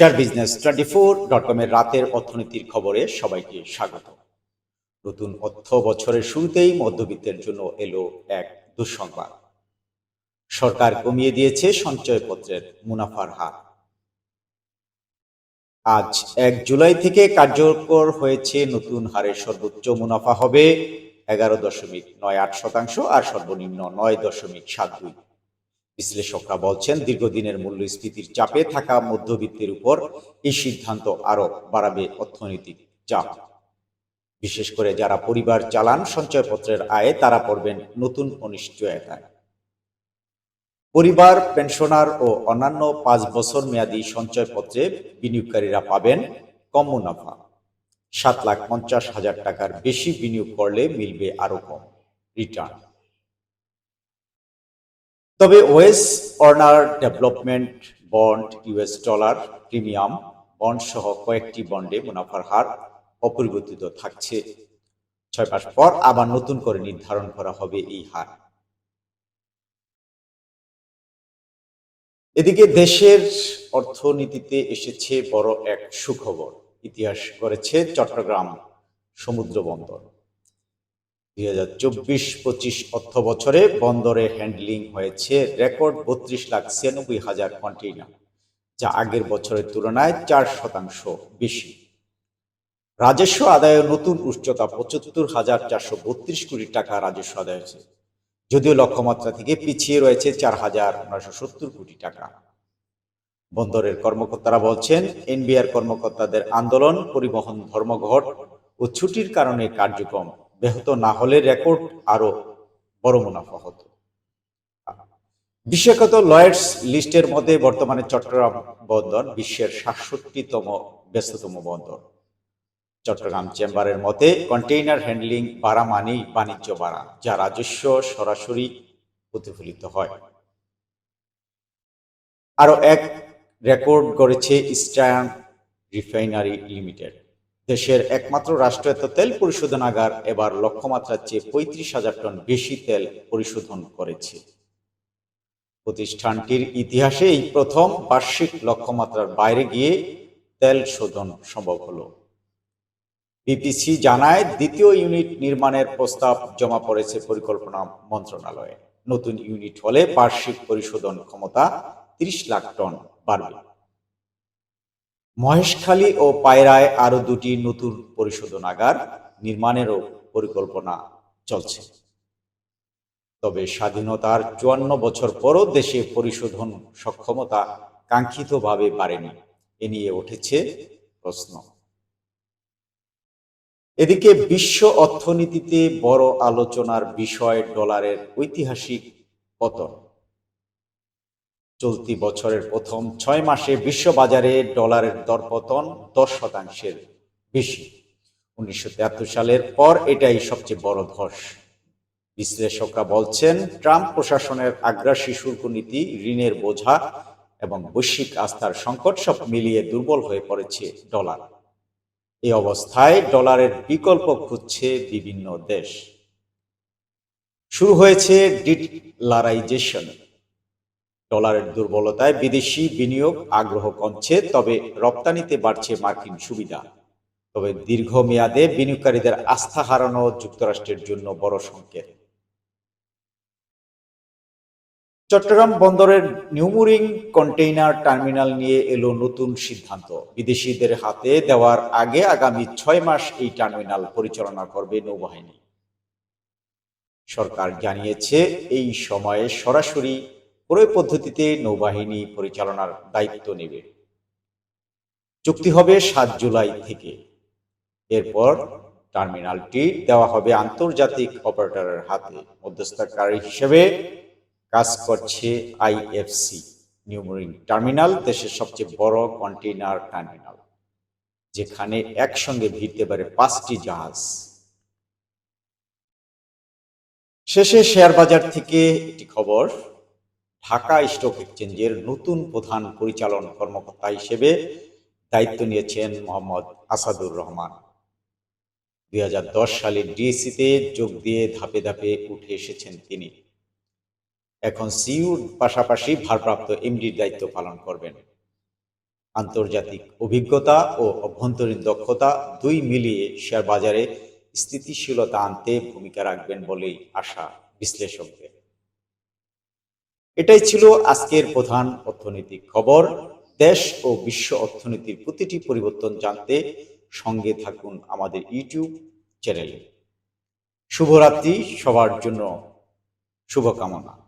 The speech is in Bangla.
Share business twenty four dot কমের রাতের অর্থনীতির খবরে সবাইকে স্বাগত। নতুন অর্থ বছরের শুরুতেই মধ্যবিত্তের জন্য এলো এক দুঃসংবাদ। সরকার কমিয়ে দিয়েছে সঞ্চয়পত্রের মুনাফার হার। আজ এক জুলাই থেকে কার্যকর হয়েছে নতুন হারে সর্বোচ্চ মুনাফা হবে এগারো দশমিক নয় আট শতাংশ আর সর্বনিম্ন নয় দশমিক সাত দুই। বিশ্লেষকরা বলছেন, দীর্ঘদিনের মূল্যস্ফীতির চাপে থাকা মধ্যবিত্তের উপর এই সিদ্ধান্ত আরও বাড়াবে অর্থনৈতিক চাপ। বিশেষ করে যারা পরিবার চালান সঞ্চয়পত্রের আয়ে, তারা পড়বেন নতুন অনিশ্চয়তায়। পরিবার, পেনশনার ও অন্যান্য পাঁচ বছর মেয়াদী সঞ্চয়পত্রে বিনিয়োগকারীরা পাবেন কম মুনাফা। সাত লাখ পঞ্চাশ হাজার টাকার বেশি বিনিয়োগ করলে মিলবে আরও কম রিটার্ন। তবে wage earner development bond, US dollar premium bond সহ কয়েকটি বন্ডে মুনাফার হার অপরিবর্তিত থাকছে। ছয় মাস পর আবার নতুন করে নির্ধারণ করা হবে এই হার। এদিকে দেশের অর্থনীতিতে এসেছে বড় এক সুখবর। ইতিহাস করেছে চট্টগ্রাম সমুদ্র বন্দর। দুই হাজার চব্বিশ পঁচিশ অর্থ বছরে বন্দরে হ্যান্ডলিং হয়েছে রেকর্ড বত্রিশ লাখ ছিয়ানব্বই হাজার কন্টেইনার, যা আগের বছরের তুলনায় চার শতাংশ বেশি। রাজস্ব আদায়ের নতুন উচ্চতা পঁচাত্তর হাজার চারশো বত্রিশ কোটি টাকা রাজস্ব আদায় হয়েছে যদিও লক্ষ্যমাত্রা থেকে পিছিয়ে রয়েছে চার হাজার নয়শো সত্তর কোটি টাকা। বন্দরের কর্মকর্তারা বলছেন, এনবিআর কর্মকর্তাদের আন্দোলন, পরিবহন, ধর্মঘট ও ছুটির কারণে কার্যক্রম ব্যাহত না হলে রেকর্ড আরও বড় মুনাফা হতো। বিশ্বখ্যাত লয়েডস লিস্টের মধ্যে বর্তমানে চট্টগ্রাম বন্দর বিশ্বের সাতষট্টিতম ব্যস্ততম বন্দর। চট্টগ্রাম চেম্বারের মতে কন্টেইনার হ্যান্ডলিং বাড়া মানেই বাণিজ্য বাড়া যা রাজস্ব সরাসরি প্রতিফলিত হয়। আরও এক রেকর্ড গড়েছে ইস্টার্ন রিফাইনারি লিমিটেড। দেশের একমাত্র রাষ্ট্রায়ত্ত তেল পরিশোধনাগার এবার লক্ষ্যমাত্রার চেয়ে পঁয়ত্রিশ হাজার টন বেশি তেল পরিশোধন করেছে। প্রতিষ্ঠানটির ইতিহাসে এই প্রথম বার্ষিক লক্ষ্যমাত্রার বাইরে গিয়ে তেল শোধন সম্ভব হলো। বিপিসি জানায়, দ্বিতীয় ইউনিট নির্মাণের প্রস্তাব জমা পড়েছে পরিকল্পনা মন্ত্রণালয়ে। নতুন ইউনিট হলে বার্ষিক পরিশোধন ক্ষমতা তিরিশ লাখ টন বাড়বে। মহেশখালী ও পায়রায় আরও দুটি নতুন পরিশোধনাগার নির্মাণেরও পরিকল্পনা চলছে। তবে স্বাধীনতার চুয়ান্ন বছর পরও দেশে পরিশোধন সক্ষমতা কাঙ্ক্ষিতভাবে বাড়েনি, এ নিয়ে উঠেছে প্রশ্ন। এদিকে বিশ্ব অর্থনীতিতে বড় আলোচনার বিষয় ডলারের ঐতিহাসিক পতন। চলতি বছরের প্রথম ছয় মাসে বিশ্ববাজারে ডলারের দরপতন দশ শতাংশের বেশি। উনিশশো তিয়াত্তর সালের পর এটাই সবচেয়ে বড় ধস। বিশ্লেষকরা বলছেন, ট্রাম্প প্রশাসনের আগ্রাসী শুল্ক নীতি, ঋণের বোঝা এবং বৈশ্বিক আস্থার সংকট সব মিলিয়ে দুর্বল হয়ে পড়েছে ডলার। এই অবস্থায় ডলারের বিকল্প খুঁজছে বিভিন্ন দেশ। শুরু হয়েছে ডিলারাইজেশন ডলারের দুর্বলতায় বিদেশি বিনিয়োগ আগ্রহ কমছে, তবে রপ্তানিতে বাড়ছে মার্কিন সুবিধা। তবে দীর্ঘমেয়াদে বিনিয়োগকারীদের আস্থা হারানো যুক্তরাষ্ট্রের জন্য বড় সংকেত। চট্টগ্রাম বন্দরের নিউমুরিং কন্টেইনার টার্মিনাল নিয়ে এলো নতুন সিদ্ধান্ত। বিদেশিদের হাতে দেওয়ার আগে আগামী ছয় মাস এই টার্মিনাল পরিচালনা করবে নৌবাহিনী। সরকার জানিয়েছে, এই সময়ে সরাসরি ক্রয় পদ্ধতিতে নৌবাহিনী পরিচালনার দায়িত্ব নেবে। চুক্তি হবে সাত জুলাই থেকে। এরপর টার্মিনালটি দেওয়া হবে আন্তর্জাতিক অপারেটরের হাতে। মধ্যস্থকারী হিসেবে কাজ করছে আইএফসি নিউমরিং টার্মিনাল, দেশের সবচেয়ে বড় কন্টেইনার টার্মিনাল, যেখানে একসঙ্গে ভিড়তে পারে পাঁচটি জাহাজ। শেষে শেয়ার বাজার থেকে একটি খবর। ঢাকা স্টক এক্সচেঞ্জের নতুন প্রধান পরিচালন কর্মকর্তা হিসেবে দায়িত্ব নিয়েছেন মোহাম্মদ আসাদুর রহমান। দুই সালে ডিএসিতে যোগ দিয়ে ধাপে ধাপে উঠে এসেছেন তিনি। এখন সিইউর পাশাপাশি ভারপ্রাপ্ত এমডির দায়িত্ব পালন করবেন। আন্তর্জাতিক অভিজ্ঞতা ও অভ্যন্তরীণ দক্ষতা দুই মিলিয়ে শেয়ার বাজারে স্থিতিশীলতা আনতে ভূমিকা রাখবেন বলেই আশা বিশ্লেষকদের। এটাই ছিল আজকের প্রধান অর্থনৈতিক খবর। দেশ ও বিশ্ব অর্থনীতির প্রতিটি পরিবর্তন জানতে সঙ্গে থাকুন আমাদের ইউটিউব চ্যানেলে। শুভরাত্রি, সবার জন্য শুভকামনা।